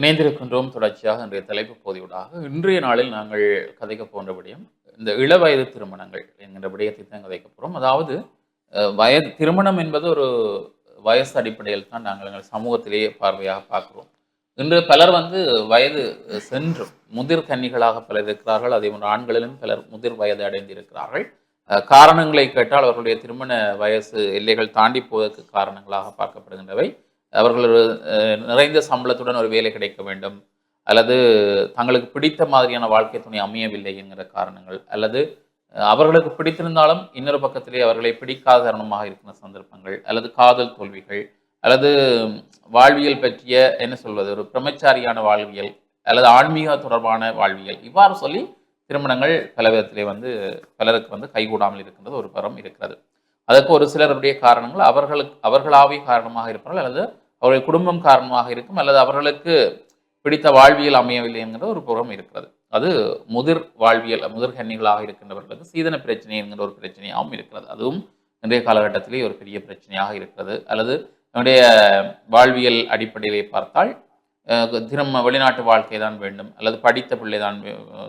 இணைந்திருக்கின்றோம் தொடர்ச்சியாக இன்றைய தலைப்பு பகுதியூடாக இன்றைய நாளில் நாங்கள் கதைக்க போன்ற விடயம் இந்த இளவயது திருமணங்கள் என்கின்ற விடயத்தை தான் கதைக்க போகிறோம் அதாவது வயது திருமணம் என்பது ஒரு வயசு அடிப்படையில் தான் நாங்கள் எங்கள் சமூகத்திலேயே பார்வையாக பார்க்குறோம். இன்று பலர் வந்து வயது சென்று முதிர் கன்னிகளாக பலர் இருக்கிறார்கள். அதே போன்று ஆண்களிலும் பலர் முதிர் வயது அடைந்திருக்கிறார்கள். காரணங்களை கேட்டால் அவர்களுடைய திருமண வயசு எல்லைகள் தாண்டி போவதற்கு காரணங்களாக பார்க்கப்படுகின்றவை. அவர்கள் ஒரு, நிறைந்த சம்பளத்துடன் ஒரு வேலை கிடைக்க வேண்டும். அல்லது தங்களுக்கு பிடித்த மாதிரியான வாழ்க்கை துணை அமையவில்லை என்கிற காரணங்கள். அல்லது அவர்களுக்கு பிடித்திருந்தாலும் இன்னொரு பக்கத்திலே அவர்களை பிடிக்காத காரணமாக இருக்கிற சந்தர்ப்பங்கள். அல்லது காதல் தோல்விகள். அல்லது வாழ்வியல் பற்றிய என்ன சொல்வது ஒரு பிரம்மச்சாரியான வாழ்வியல். அல்லது ஆன்மீக தொடர்பான வாழ்வியல். இவ்வாறு சொல்லி திருமணங்கள் பல விதத்திலே வந்து பலருக்கு வந்து கைகூடாமல் இருக்கின்றது ஒரு பரம் இருக்கிறது. அதற்கு ஒரு சிலருடைய காரணங்கள் அவர்களுக்கு அவர்களாவே காரணமாக இருப்பார்கள் அல்லது அவருடைய குடும்பம் காரணமாக இருக்கும் அல்லது அவர்களுக்கு பிடித்த வாழ்வியல் அமையவில்லை என்கிற ஒரு புறம் இருக்கிறது. அது முதிர் வாழ்வியல் முதிர் கன்னிகளாக இருக்கின்றவர்களுக்கு சீதன பிரச்சனை என்கிற ஒரு பிரச்சனையாகவும் இருக்கிறது. அதுவும் இன்றைய காலகட்டத்திலே ஒரு பெரிய பிரச்சனையாக இருக்கிறது. அல்லது நம்முடைய வாழ்வியல் அடிப்படையிலே பார்த்தால் திரும்ப வெளிநாட்டு வாழ்க்கை தான் வேண்டும் அல்லது படித்த பிள்ளை தான்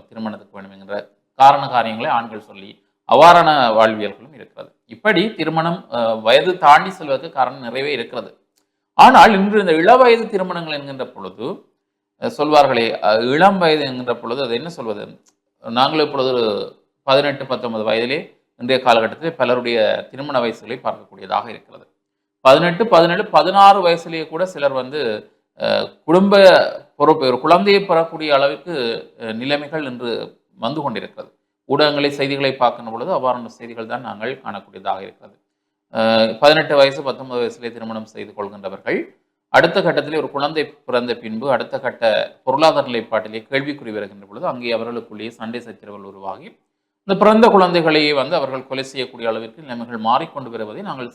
திருமணத்துக்கு வேண்டும் என்கிற காரண காரியங்களை ஆண்கள் சொல்லி அவ்வாறான வாழ்வியல்களும் இருக்கிறது. இப்படி திருமணம் வயது தாண்டி செல்வதற்கு காரணம் நிறையவே இருக்கிறது. ஆனால் இன்று இந்த இளவயது திருமணங்கள் என்கின்ற பொழுது சொல்வார்களே இளம் வயது என்கின்ற பொழுது அது என்ன சொல்வது? நாங்கள் இப்பொழுது ஒரு பதினெட்டு பத்தொன்பது வயதிலே இன்றைய காலகட்டத்தில் பலருடைய திருமண வயசுகளை பார்க்கக்கூடியதாக இருக்கிறது. பதினெட்டு பதினேழு பதினாறு வயசுலேயே கூட சிலர் வந்து குடும்ப பொறுப்பு ஒரு குழந்தையை பெறக்கூடிய அளவுக்கு நிலைமைகள் இன்று வந்து கொண்டிருக்கிறது. ஊடகங்களை செய்திகளை பார்க்கும் பொழுது அவ்வாறான செய்திகள் தான் நாங்கள் காணக்கூடியதாக இருக்கிறது. பதினெட்டு வயசு பத்தொன்பது வயசுலேயே திருமணம் செய்து கொள்கின்றவர்கள் அடுத்த கட்டத்திலே ஒரு குழந்தை பிறந்த பின்பு அடுத்த கட்ட பொருளாதார நிலைப்பாட்டிலே கேள்விக்குறி வருகின்ற பொழுது அங்கே அவர்களுக்குள்ளேயே சண்டை சச்சரவுகள் உருவாகி இந்த பிறந்த குழந்தைகளையே வந்து அவர்கள் கொலை செய்யக்கூடிய அளவிற்கு நிலைமைகள் மாறிக்கொண்டு வருவதை நாங்கள்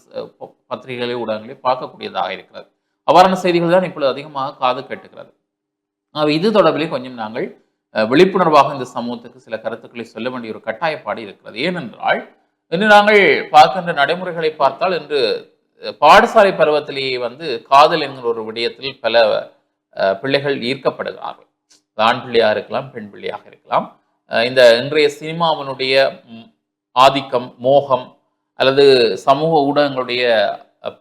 பத்திரிகைகளே ஊடகங்களே பார்க்கக்கூடியதாக இருக்கிறது. அவ்வாறான செய்திகள் தான் இப்பொழுது அதிகமாக காது கேட்டுக்கிறது. ஆக இது தொடர்பிலே கொஞ்சம் நாங்கள் விழிப்புணர்வாக இந்த சமூகத்துக்கு சில கருத்துக்களை சொல்ல வேண்டிய ஒரு கட்டாயப்பாடு இருக்கிறது. ஏனென்றால் இன்று நாங்கள் பார்க்கின்ற நடைமுறைகளை பார்த்தால் இன்று பாடசாலை பருவத்திலேயே வந்து காதல் என்கிற ஒரு விடயத்தில் பல பிள்ளைகள் ஈர்க்கப்படுகிறார்கள். ஆண் பிள்ளையாக இருக்கலாம் பெண் பிள்ளையாக இருக்கலாம். இந்த இன்றைய சினிமாவினுடைய ஆதிக்கம் மோகம் அல்லது சமூக ஊடகங்களுடைய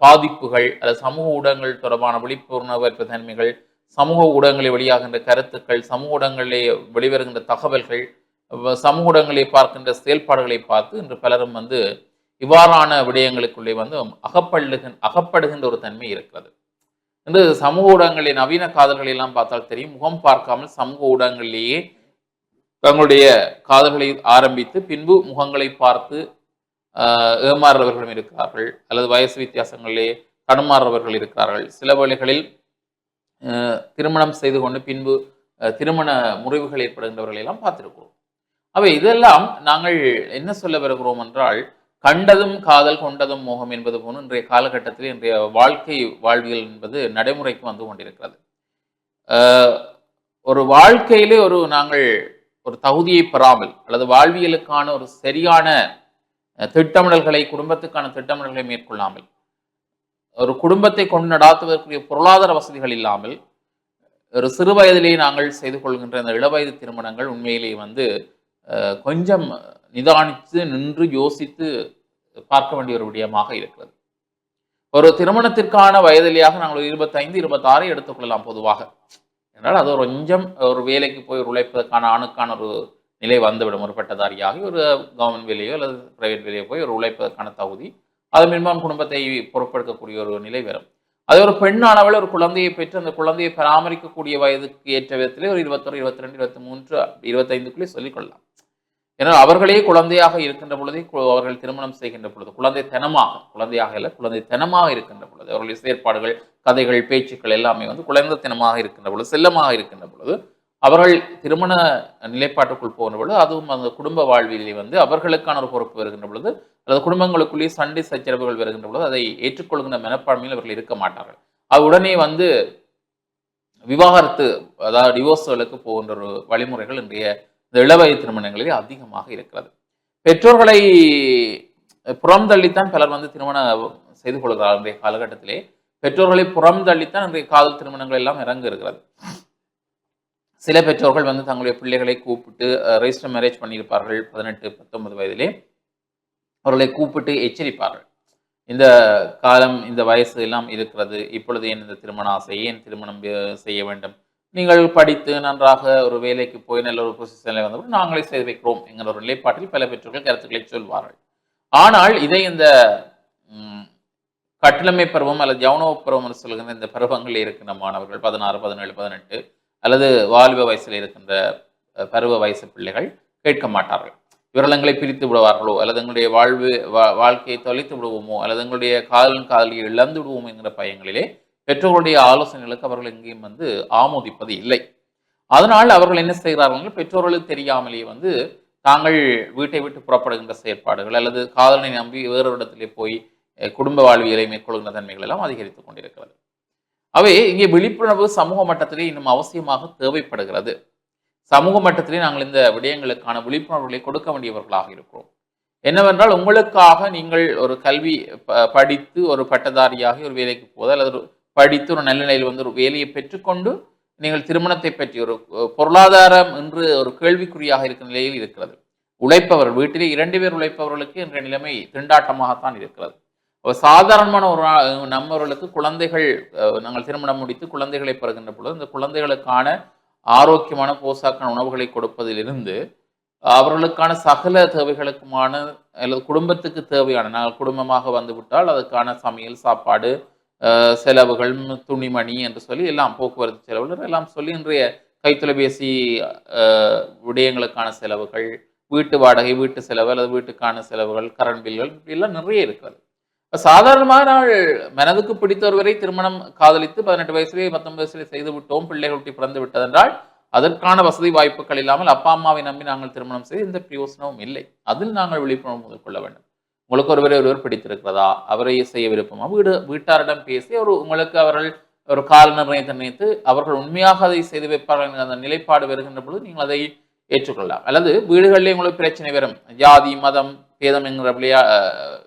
பாதிப்புகள் அல்லது சமூக ஊடகங்கள் தொடர்பான விழிப்புணர்வு தன்மைகள் சமூக ஊடகங்களில் வெளியாகின்ற கருத்துக்கள் சமூக ஊடகங்களிலே வெளிவருகின்ற தகவல்கள் சமூக ஊடகங்களில் பார்க்கின்ற செயல்பாடுகளை பார்த்து இன்று பலரும் வந்து இவ்வாறான விடயங்களுக்குள்ளே வந்து அகப்படுகின் அகப்படுகின்ற ஒரு தன்மை இருக்கிறது. இன்று சமூக ஊடகங்களின் நவீன காதல்களை எல்லாம் பார்த்தால் தெரியும். முகம் பார்க்காமல் சமூக ஊடகங்களிலேயே தங்களுடைய காதல்களை ஆரம்பித்து பின்பு முகங்களை பார்த்து ஏமாறுறவர்களும் இருக்கிறார்கள். அல்லது வயசு வித்தியாசங்களிலே தடுமாறுறவர்கள் இருக்கிறார்கள். சில வேளைகளில் திருமணம் செய்து கொண்டு பின்பு திருமண முறிவுகள் ஏற்படுகின்றவர்களை எல்லாம் பார்த்திருக்கிறோம். அவை இதெல்லாம் நாங்கள் என்ன சொல்ல வருகிறோம் என்றால் கண்டதும் காதல் கொண்டதும் மோகம் என்பது போன்று இன்றைய காலகட்டத்தில் இன்றைய வாழ்க்கை வாழ்வியல் என்பது நடைமுறைக்கு வந்து கொண்டிருக்கிறது. ஒரு வாழ்க்கையிலே ஒரு நாங்கள் ஒரு தகுதியை பெறாமல் அல்லது வாழ்வியலுக்கான ஒரு சரியான திட்டமிடல்களை குடும்பத்துக்கான திட்டமிடல்களை மேற்கொள்ளாமல் ஒரு குடும்பத்தை கொண்டு நடாத்துவதற்குரிய பொருளாதார வசதிகள் இல்லாமல் ஒரு சிறு வயதிலேயே நாங்கள் செய்து கொள்கின்ற இந்த இளவயது திருமணங்கள் உண்மையிலேயே வந்து கொஞ்சம் நிதானித்து நின்று யோசித்து பார்க்க வேண்டிய ஒரு விடயமாக இருக்கிறது. ஒரு திருமணத்திற்கான வயதிலேயாக நாங்கள் ஒரு இருபத்தைந்து இருபத்தாறு எடுத்துக்கொள்ளலாம் பொதுவாக. என்றால் அது ஒரு கொஞ்சம் ஒரு வேலைக்கு போய் ஒரு உழைப்பதற்கான ஆணுக்கான ஒரு நிலை வந்துவிடும். ஒரு பட்டதாரியாகி ஒரு கவர்மெண்ட் வேலையோ அல்லது பிரைவேட் வேலையோ போய் ஒரு உழைப்பதற்கான தகுதி அது மின்மான் குடும்பத்தை பொறுப்பெடுக்கக்கூடிய ஒரு நிலை வரும். அது ஒரு பெண்ணானவள் ஒரு குழந்தையை பெற்று அந்த குழந்தையை பராமரிக்கக்கூடிய வயதுக்கு ஏற்ற விதத்திலே ஒரு இருபத்தொரு இருபத்தி ரெண்டு இருபத்தி மூன்று இருபத்தைந்துக்குள்ளே சொல்லிக்கொள்ளலாம். ஏன்னா அவர்களே குழந்தையாக இருக்கின்ற பொழுதே அவர்கள் திருமணம் செய்கின்ற பொழுது குழந்தை தனமாக குழந்தையாக இல்லை குழந்தை தனமாக இருக்கின்ற பொழுது அவர்களுடைய செயற்பாடுகள் கதைகள் பேச்சுக்கள் எல்லாமே வந்து குழந்தைத்தனமாக இருக்கின்ற பொழுது செல்லமாக இருக்கின்ற பொழுது அவர்கள் திருமண நிலைப்பாட்டுக்குள் போகின்ற பொழுது அதுவும் அந்த குடும்ப வாழ்விலே வந்து அவர்களுக்கான ஒரு பொறுப்பு வருகின்ற பொழுது அல்லது குடும்பங்களுக்குள்ளேயே சண்டை சச்சரவுகள் வருகின்ற பொழுது அதை ஏற்றுக்கொள்கின்ற மனப்பான்மையில் அவர்கள் இருக்க மாட்டார்கள். அது உடனே வந்து விவாகரத்து அதாவது டிவோர்ஸ்களுக்கு போகின்ற ஒரு வழிமுறைகள் இன்றைய இந்த இளவயது திருமணங்களில் அதிகமாக இருக்கிறது. பெற்றோர்களை புறம் தள்ளித்தான் பலர் வந்து திருமணம் செய்து கொள்கிறார் இன்றைய காலகட்டத்திலே. பெற்றோர்களை புறம் தள்ளித்தான் இன்றைய காதல் திருமணங்கள் எல்லாம் இறங்க இருக்கிறது. சில பெற்றோர்கள் வந்து தங்களுடைய பிள்ளைகளை கூப்பிட்டு ரெஜிஸ்டர் மேரேஜ் பண்ணியிருப்பார்கள் பதினெட்டு பத்தொன்பது வயதிலே. அவர்களை கூப்பிட்டு எச்சரிப்பார்கள். இந்த காலம் இந்த வயசு எல்லாம் இருக்கிறது. இப்பொழுது ஏன் இந்த திருமண ஆசை? ஏன் திருமணம் செய்ய வேண்டும்? நீங்கள் படித்து நன்றாக ஒரு வேலைக்கு போய் நல்ல ஒரு பொசிஷனில் வந்தபோது நாங்களே செய்து வைக்கிறோம் என்கிற ஒரு நிலைப்பாட்டில் பல பெற்றோர்கள் கருத்துக்களை சொல்வார்கள். ஆனால் இதை இந்த கட்டிலமை பருவம் அல்லது ஜவுனவ பருவம் என்று சொல்கின்ற இந்த பருவங்களில் இருக்கின்ற மாணவர்கள் பதினாறு பதினேழு பதினெட்டு அல்லது வாலிப வயசில் இருக்கின்ற பருவ வயசு பிள்ளைகள் கேட்க மாட்டார்கள். இவர்கள் எங்களை பிரித்து விடுவார்களோ அல்லது எங்களுடைய வாழ்வு வா- வாழ்க்கையை தொலைத்து விடுவோமோ அல்லது எங்களுடைய காதலன் காதலியை இழந்து விடுவோமோ என்கிற பயங்களிலே பெற்றோருடைய ஆலோசனைகளுக்கு அவர்கள் எங்கேயும் வந்து ஆமோதிப்பது இல்லை. அதனால் அவர்கள் என்ன செய்கிறார்கள் பெற்றோர்களுக்கு தெரியாமலேயே வந்து தாங்கள் வீட்டை விட்டு புறப்படுகின்ற செயற்பாடுகள் அல்லது காதலனை நம்பி வேறொரு இடத்திலே போய் குடும்ப வாழ்வியலை மேற்கொள்கின்ற தன்மைகள் எல்லாம் அதிகரித்துக் கொண்டிருக்கிறது. அவை இங்கே விழிப்புணர்வு சமூக மட்டத்திலே இன்னும் அவசியமாக தேவைப்படுகிறது. சமூக மட்டத்திலே நாங்கள் இந்த விடயங்களுக்கான விழிப்புணர்வுகளை கொடுக்க வேண்டியவர்களாக இருக்கிறோம். என்னவென்றால் உங்களுக்காக நீங்கள் ஒரு கல்வி ப- படித்து ஒரு பட்டதாரியாகி ஒரு வேலைக்கு போது அல்லது ஒரு படித்து ஒரு நல்ல நிலையில் வந்து ஒரு வேலையை பெற்றுக்கொண்டு நீங்கள் திருமணத்தை பற்றி ஒரு பொருளாதாரம் என்று ஒரு கேள்விக்குறியாக இருக்கிற நிலையில் இருக்கிறது. உழைப்பவர் வீட்டிலே இரண்டு பேர் உழைப்பவர்களுக்கு என்ற நிலைமை திண்டாட்டமாகத்தான் இருக்கிறது. ஒரு சாதாரணமான ஒரு நம்மவர்களுக்கு குழந்தைகள் நாங்கள் திருமணம் முடித்து குழந்தைகளை பெறுகின்ற பொழுது இந்த குழந்தைகளுக்கான ஆரோக்கியமான போசாக்கான உணவுகளை கொடுப்பதிலிருந்து அவர்களுக்கான சகல தேவைகளுக்குமான அல்லது குடும்பத்துக்கு தேவையான நாங்கள் குடும்பமாக வந்துவிட்டால் அதுக்கான சமையல் சாப்பாடு செலவுகள் துணிமணி என்று சொல்லி எல்லாம் போக்குவரத்து செலவுகள் எல்லாம் சொல்லி இன்றைய கைத்தொலைபேசி விடயங்களுக்கான செலவுகள் வீட்டு வாடகை வீட்டு செலவு அல்லது வீட்டுக்கான செலவுகள் கரண்ட் பில்கள் இப்படிலாம் எல்லாம் நிறைய இருக்கிறது. இப்போ சாதாரணமாக நாள் மனதுக்கு பிடித்த ஒருவரை திருமணம் காதலித்து பதினெட்டு வயசுலேயே பத்தொன்பது வயசுலேயே செய்து விட்டோம் பிள்ளைகள் குட்டி பிறந்து விட்டதென்றால் அதற்கான வசதி வாய்ப்புகள் இல்லாமல் அப்பா அம்மாவை நம்பி நாங்கள் திருமணம் செய்து எந்த பிரயோசனமும் இல்லை. அதில் நாங்கள் விழிப்புணர்வு முதற்கொள்ள வேண்டும். உங்களுக்கு ஒருவரை ஒருவர் பிடித்திருக்கிறதா? அவரை செய்ய விருப்பமா? வீடு வீட்டாரிடம் பேசி ஒரு உங்களுக்கு அவர்கள் ஒரு கால நிர்ணயத்தை நினைத்து அவர்கள் உண்மையாக அதை செய்து வைப்பார்கள் என்கிற அந்த நிலைப்பாடு வருகின்ற பொழுது நீங்கள் அதை ஏற்றுக்கொள்ளலாம். அல்லது வீடுகளிலே உங்களுக்கு பிரச்சனை வரும். ஜாதி மதம் பேதம் என்கிற விளையா அஹ்,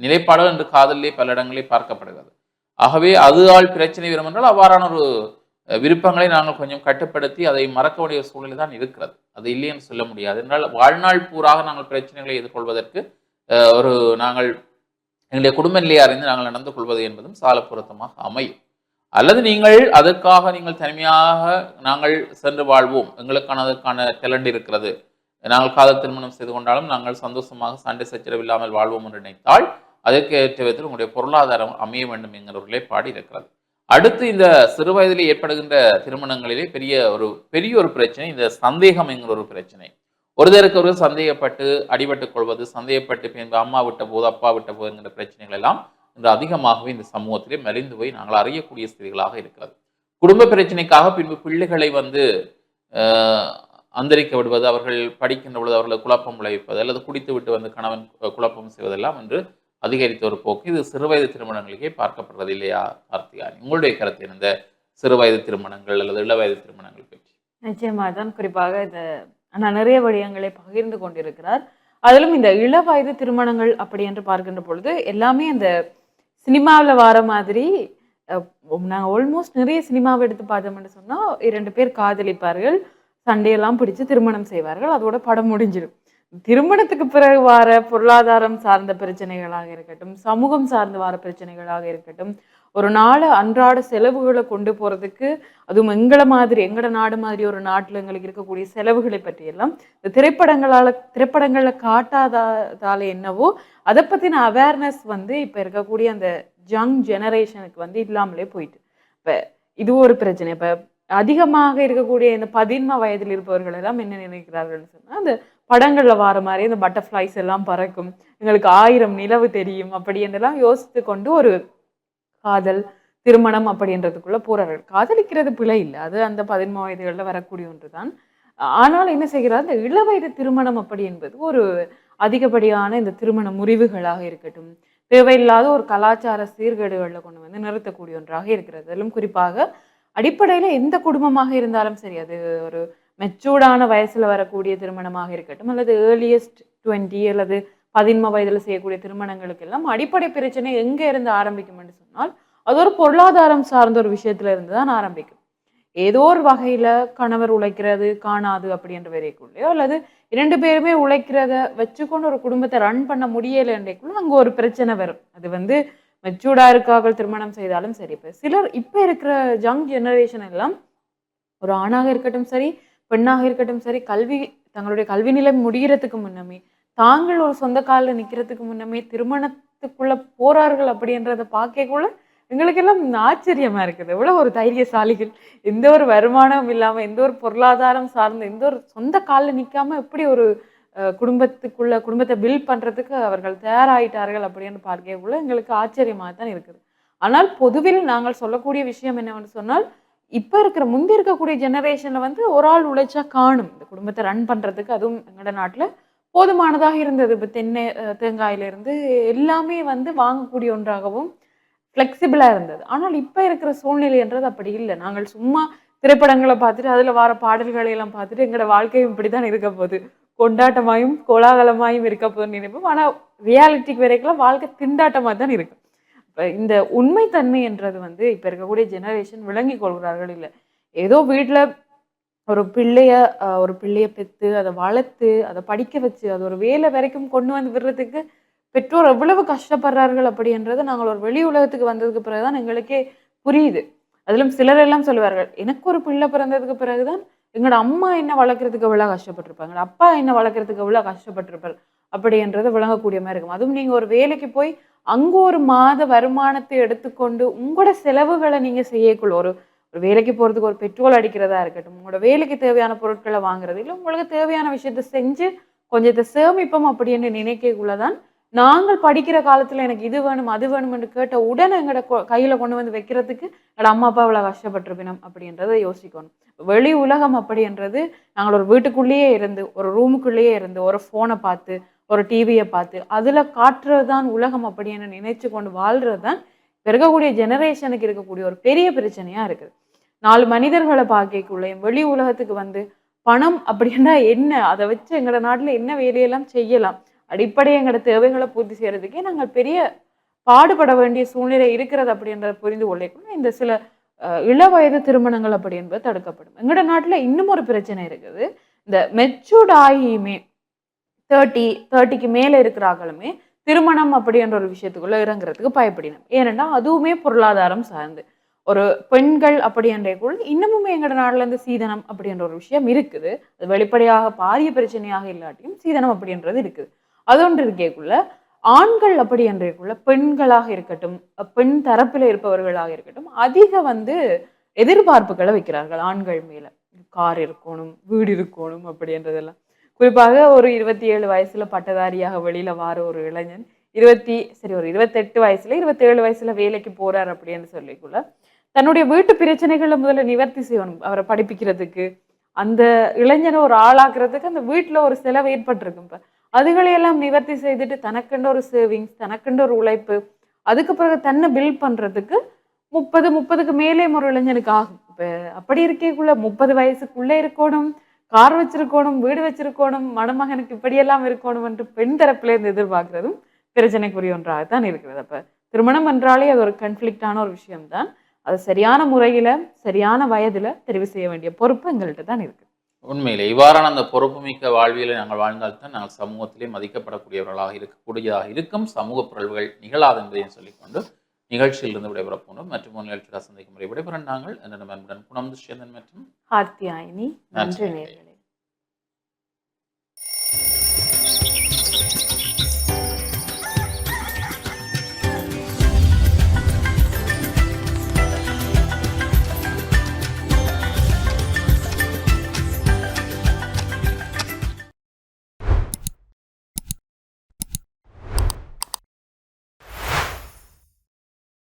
நிலைப்பாடுகள் என்று காதலிலே பல இடங்களில் பார்க்கப்படுகிறது. ஆகவே அதுவால் பிரச்சனை வரும் என்றால் அவ்வாறான ஒரு விருப்பங்களை நாங்கள் கொஞ்சம் கட்டுப்படுத்தி அதை மறக்க வேண்டிய சூழ்நிலை தான் இருக்கிறது. அது இல்லைன்னு சொல்ல முடியாது. என்றால் வாழ்நாள் பூராக நாங்கள் பிரச்சனைகளை எதிர்கொள்வதற்கு ஒரு நாங்கள் எங்களுடைய குடும்ப நிலையை அறிந்து நாங்கள் நடந்து கொள்வது என்பதும் சால பொருத்தமாக அமையும். அல்லது நீங்கள் அதற்காக நீங்கள் தனிமையாக நாங்கள் சென்று வாழ்வோம். எங்களுக்கான அதற்கான டேலண்ட் இருக்கிறது. நாங்கள் காதல் திருமணம் செய்து கொண்டாலும் நாங்கள் சந்தோஷமாக சண்டை சச்சரவு இல்லாமல் வாழ்வோம் என்று நினைத்தால் அதற்கு ஏற்ற விதத்தில் உங்களுடைய பொருளாதாரம் அமைய வேண்டும் என்கிற ஒரு நிலைப்பாடு இருக்கிறது. அடுத்து இந்த சிறு வயதில் ஏற்படுகின்ற திருமணங்களிலே பெரிய ஒரு பெரிய ஒரு பிரச்சனை இந்த சந்தேகம் என்கிற ஒரு பிரச்சனை. ஒருத்தருக்கு ஒரு சந்தேகப்பட்டு அடிபட்டுக் கொள்வது சந்தேகப்பட்டு பின்பு அம்மா விட்ட போது அப்பா விட்ட போது என்கிற பிரச்சனைகள் எல்லாம் இன்று அதிகமாகவே இந்த சமூகத்திலே மலிந்து போய் நாங்கள் அறியக்கூடிய ஸ்திதிகளாக இருக்கிறது. குடும்ப பிரச்சனைக்காக பின்பு பிள்ளைகளை வந்து அந்தரிக்க விடுவது அவர்கள் படிக்கின்ற பொழுது அவர்களை குழப்பம் விளைவிப்பது அல்லது குடித்து விட்டு வந்து கணவன் குழப்பம் செய்வதெல்லாம் என்று அதிகரித்த ஒரு போக்கு. இது சிறுவயது திருமணங்களுக்கே பார்க்கப்படுறது இல்லையா கார்த்திகானி உங்களுடைய கருத்து என்ன? இந்த சிறுவயது திருமணங்கள் அல்லது இளவயது திருமணங்கள் பற்றி. நிச்சயமாக தான் குறிப்பாக இந்த ஆனால் நிறைய விடயங்களை பகிர்ந்து கொண்டிருக்கிறார். அதிலும் இந்த இள வயது திருமணங்கள் அப்படி என்று பார்க்கின்ற பொழுது எல்லாமே அந்த சினிமாவில் வர மாதிரி நாங்கள் ஆல்மோஸ்ட் நிறைய சினிமாவை எடுத்து பார்த்தோம்னு சொன்னால் இரண்டு பேர் காதலிப்பார்கள். சண்டையெல்லாம் பிடிச்சு திருமணம் செய்வார்கள். அதோட படம் முடிஞ்சிடும். திருமணத்துக்கு பிறகு வர பொருளாதாரம் சார்ந்த பிரச்சனைகளாக இருக்கட்டும் சமூகம் சார்ந்து வர பிரச்சனைகளாக இருக்கட்டும் ஒரு நாள் அன்றாட செலவுகளை கொண்டு போகிறதுக்கு அதுவும் எங்களை மாதிரி எங்களோட நாடு மாதிரி ஒரு நாட்டில் எங்களுக்கு இருக்கக்கூடிய செலவுகளை பற்றியெல்லாம் இந்த திரைப்படங்களால் திரைப்படங்களில் காட்டாததால் என்னவோ அதை பற்றின அவேர்னஸ் வந்து இப்போ இருக்கக்கூடிய அந்த ஜங் ஜெனரேஷனுக்கு வந்து இல்லாமலே போயிட்டு. இப்போ இது ஒரு பிரச்சனை. இப்போ அதிகமாக இருக்கக்கூடிய இந்த பதின்ம வயதில் இருப்பவர்கள் எல்லாம் என்ன நினைக்கிறார்கள்னு சொன்னால் அந்த படங்களில் வர மாதிரி இந்த பட்டர்ஃப்ளைஸ் எல்லாம் பறக்கும் எங்களுக்கு ஆயிரம் நிலவு தெரியும் அப்படி என்றெல்லாம் யோசித்து கொண்டு ஒரு காதல் திருமணம் அப்படின்றதுக்குள்ளே போகிறார்கள் காதலிக்கிறது பிழை இல்லை. அது அந்த பதின்ம வயதுகளில் வரக்கூடிய ஒன்று தான் ஆனால் என்ன செய்கிறார்? இந்த இளவயது திருமணம் அப்படி என்பது ஒரு அதிகப்படியான இந்த திருமண முறிவுகளாக இருக்கட்டும் தேவையில்லாத ஒரு கலாச்சார சீர்கேடுகளில் கொண்டு வந்து நிறுத்தக்கூடிய ஒன்றாக இருக்கிறது. அதிலும் குறிப்பாக அடிப்படையில் எந்த குடும்பமாக இருந்தாலும் சரி அது ஒரு மெச்சூர்டான வயசில் வரக்கூடிய திருமணமாக இருக்கட்டும் அல்லது ஏர்லியஸ்ட் டுவெண்ட்டி அல்லது பதின்ம வயதில் செய்யக்கூடிய திருமணங்களுக்கு எல்லாம் அடிப்படை பிரச்சனை எங்கே இருந்து ஆரம்பிக்கும் என்று சொன்னால் அது ஒரு பொருளாதாரம் சார்ந்த ஒரு விஷயத்துல இருந்து தான் ஆரம்பிக்கும். ஏதோ ஒரு வகையில கணவர் உழைக்கிறது காணாது அப்படின்ற வரைக்குள்ளேயோ அல்லது இரண்டு பேருமே உழைக்கிறத வச்சுக்கொண்டு ஒரு குடும்பத்தை ரன் பண்ண முடியலைன்றக்குள்ள அங்கே ஒரு பிரச்சனை வரும். அது வந்து மெச்சூர்டாக இருக்காக திருமணம் செய்தாலும் சரி. இப்போ சிலர் இப்போ இருக்கிற யங் ஜெனரேஷன் எல்லாம் ஒரு ஆணாக இருக்கட்டும் சரி பெண்ணாக இருக்கட்டும் சரி கல்வி தங்களுடைய கல்வி நிலை முடிகிறதுக்கு முன்னமே தாங்கள் ஒரு சொந்த காலில் நிற்கிறதுக்கு முன்னமே திருமணத்துக்குள்ள போறார்கள் அப்படின்றத பார்க்கக்குள்ள எங்களுக்கெல்லாம் ஆச்சரியமா இருக்குது. எவ்வளோ ஒரு தைரியசாலிகள். எந்த ஒரு வருமானமும் இல்லாமல் எந்த ஒரு பொருளாதாரம் சார்ந்த எந்த ஒரு சொந்த காலில் நிற்காம எப்படி ஒரு குடும்பத்துக்குள்ள குடும்பத்தை பில்ட் பண்ணுறதுக்கு அவர்கள் தயாராகிட்டார்கள் அப்படின்னு பார்க்கக்குள்ள எங்களுக்கு ஆச்சரியமாக தான் இருக்குது. ஆனால் பொதுவில் நாங்கள் சொல்லக்கூடிய விஷயம் என்னவென்று சொன்னால் இப்போ இருக்கிற முந்தி இருக்கக்கூடிய ஜெனரேஷனில் வந்து ஒரு ஆள் உழைச்சா காணும். இந்த குடும்பத்தை ரன் பண்ணுறதுக்கு அதுவும் எங்களோட நாட்டில் போதுமானதாக இருந்தது. இப்போ தென்னை தேங்காயிலிருந்து எல்லாமே வந்து வாங்கக்கூடிய ஒன்றாகவும் ஃப்ளெக்சிபிளாக இருந்தது. ஆனால் இப்போ இருக்கிற சூழ்நிலைன்றது அப்படி இல்லை. நாங்கள் சும்மா திரைப்படங்களை பார்த்துட்டு அதில் வர பாடல்களை எல்லாம் பார்த்துட்டு எங்களோட வாழ்க்கையும் இப்படித்தான் இருக்க போகுது. கொண்டாட்டமாயும் கோலாகலமாயும் இருக்க போகுதுன்னு நினைப்போம். ஆனால் ரியாலிட்டிக்கு வரைக்கும் வாழ்க்கை திண்டாட்டமாக தான் இருக்கும். இப்போ இந்த உண்மைத்தன்மைன்றது வந்து இப்போ இருக்கக்கூடிய ஜெனரேஷன் விளங்கி கொள்கிறார்கள் இல்லை. ஏதோ வீட்டில் ஒரு பிள்ளைய ஒரு பிள்ளைய பெத்து அதை வளர்த்து அதை படிக்க வச்சு அது ஒரு வேலை வரைக்கும் கொண்டு வந்து விடுறதுக்கு பெற்றோர் எவ்வளவு கஷ்டப்படுறார்கள் அப்படின்றது நாங்கள் ஒரு வெளி உலகத்துக்கு வந்ததுக்கு பிறகுதான் எங்களுக்கே புரியுது. அதிலும் சிலர் எல்லாம் சொல்லுவார்கள் எனக்கு ஒரு பிள்ளை பிறந்ததுக்கு பிறகுதான் எங்களோட அம்மா என்ன வளர்க்குறதுக்கு எவ்வளோ கஷ்டப்பட்டிருப்பாங்க அப்பா என்ன வளர்க்குறதுக்கு எவ்வளோ கஷ்டப்பட்டிருப்பார் அப்படின்றது விளங்கக்கூடிய மாதிரி இருக்கும். அதுவும் நீங்க ஒரு வேலைக்கு போய் அங்க ஒரு மாத வருமானத்தை எடுத்துக்கொண்டு உங்களோட செலவுகளை நீங்க செய்யக்குள்ள ஒரு வேலைக்கு போகிறதுக்கு ஒரு பெட்ரோல் அடிக்கிறதா இருக்கட்டும் உங்களோட வேலைக்கு தேவையான பொருட்களை வாங்குறது இல்லை உங்களுக்கு தேவையான விஷயத்த செஞ்சு கொஞ்சத்தை சேமிப்போம் அப்படின்னு நினைக்கக்குள்ளதான் நாங்கள் படிக்கிற காலத்தில் எனக்கு இது வேணும் அது வேணும்னு கேட்ட உடனே எங்களோட கையில் கொண்டு வந்து வைக்கிறதுக்கு எங்களோட அம்மா அப்பா அவ்வளோ கஷ்டப்பட்டிருப்பினோம் அப்படின்றத யோசிக்கணும். வெளி உலகம் அப்படின்றது நாங்கள் ஒரு வீட்டுக்குள்ளேயே இருந்து ஒரு ரூமுக்குள்ளேயே இருந்து ஒரு ஃபோனை பார்த்து ஒரு டிவியை பார்த்து அதில் காட்டுறது தான் உலகம் அப்படின்னு நினைச்சு கொண்டு வாழ்றது தான் இருக்கக்கூடிய ஜெனரேஷனுக்கு இருக்கக்கூடிய ஒரு பெரிய பிரச்சனையாக இருக்குது. நாலு மனிதர்களை பார்க்கக்குள்ளேயும் வெளி உலகத்துக்கு வந்து பணம் அப்படின்னா என்ன? அதை வச்சு எங்களோட நாட்டில் என்ன வேலையெல்லாம் செய்யலாம்? அடிப்படை எங்களோட தேவைகளை பூர்த்தி செய்கிறதுக்கே நாங்கள் பெரிய பாடுபட வேண்டிய சூழ்நிலை இருக்கிறது அப்படின்றத புரிந்து கொள்ளக்குள்ள இந்த சில இள வயது திருமணங்கள் அப்படி என்பது தடுக்கப்படும். எங்களோட நாட்டில் இன்னும் ஒரு பிரச்சனை இருக்குது. இந்த மெச்சூர்ட் ஆகியுமே தேர்ட்டி தேர்ட்டிக்கு மேலே இருக்கிறாங்களுமே திருமணம் அப்படின்ற ஒரு விஷயத்துக்குள்ளே இறங்குறதுக்கு பயப்படினோம். ஏனென்னா அதுவுமே பொருளாதாரம் சார்ந்து. ஒரு பெண்கள் அப்படின்றக்குள் இன்னமுமே எங்களோட நாட்டில் இருந்து சீதனம் அப்படின்ற ஒரு விஷயம் இருக்குது. அது வெளிப்படையாக பாரிய பிரச்சனையாக இல்லாட்டியும் சீதனம் அப்படின்றது இருக்குது. அது ஒன்று இருக்கேக்குள்ள ஆண்கள் அப்படி என்றக்குள்ள பெண்களாக இருக்கட்டும் பெண் தரப்பில் இருப்பவர்களாக இருக்கட்டும் அதிக வந்து எதிர்பார்ப்புகளை வைக்கிறார்கள். ஆண்கள் மேல கார் இருக்கணும் வீடு இருக்கணும் அப்படின்றதெல்லாம். குறிப்பாக ஒரு இருபத்தி ஏழு வயசுல பட்டதாரியாக வெளியில வார ஒரு இளைஞன் இருபத்தி சரி ஒரு இருபத்தெட்டு வயசுல இருபத்தேழு வயசுல வேலைக்கு போறார் அப்படின்னு சொல்லிக்குள்ள தன்னுடைய வீட்டு பிரச்சனைகளை முதல்ல நிவர்த்தி செய்யணும் அவரை படிப்பிக்கிறதுக்கு. அந்த இளைஞனை ஒரு ஆளாக்குறதுக்கு அந்த வீட்டில் ஒரு செலவு ஏற்பட்டிருக்கும் இப்போ. அதுகளையெல்லாம் நிவர்த்தி செய்துட்டு தனக்குன்ற ஒரு சேவிங்ஸ் தனக்குன்ற ஒரு உழைப்பு அதுக்கு பிறகு தன்னை பில்ட் பண்ணுறதுக்கு முப்பது முப்பதுக்கு மேலே ஒரு இளைஞனுக்கு ஆகும். இப்போ அப்படி இருக்கேக்குள்ள முப்பது வயசுக்குள்ளே இருக்கணும் கார் வச்சிருக்கணும் வீடு வச்சிருக்கணும் மணமகனுக்கு இப்படியெல்லாம் இருக்கணும் என்று பெண் தரப்பிலேருந்து எதிர்பார்க்கிறதும் பிரச்சனைக்குரிய ஒன்றாகத்தான் இருக்கிறது. அப்போ திருமணம் என்றாலே அது ஒரு கன்ஃப்ளிக்டான ஒரு விஷயம்தான். அது சரியான முறையில சரியான வயதுல தெரிவு செய்ய வேண்டிய பொறுப்பு எங்கள்கிட்ட தான் இருக்கு. உண்மையிலே இவ்வாறான அந்த பொறுப்புமிக்க வாழ்வியலை நாங்கள் வாழ்ந்தால்தான் நாங்கள் சமூகத்திலே மதிக்கப்படக்கூடியவர்களாக இருக்கக்கூடியதாக இருக்கும். சமூக பிறழ்வுகள் நிகழாது என்பதையும் சொல்லிக்கொண்டு நிகழ்ச்சியிலிருந்து விடைபெறப் போனோம். மற்றும் நிகழ்ச்சியில் சந்திக்கும் முறை விடைபெற நாங்கள் என்னிடம் அன்புடன் குணம் துஷ்யந்தன் மற்றும் ஹார்த்தியாயினி நன்றி நன்றி. நேர்களே.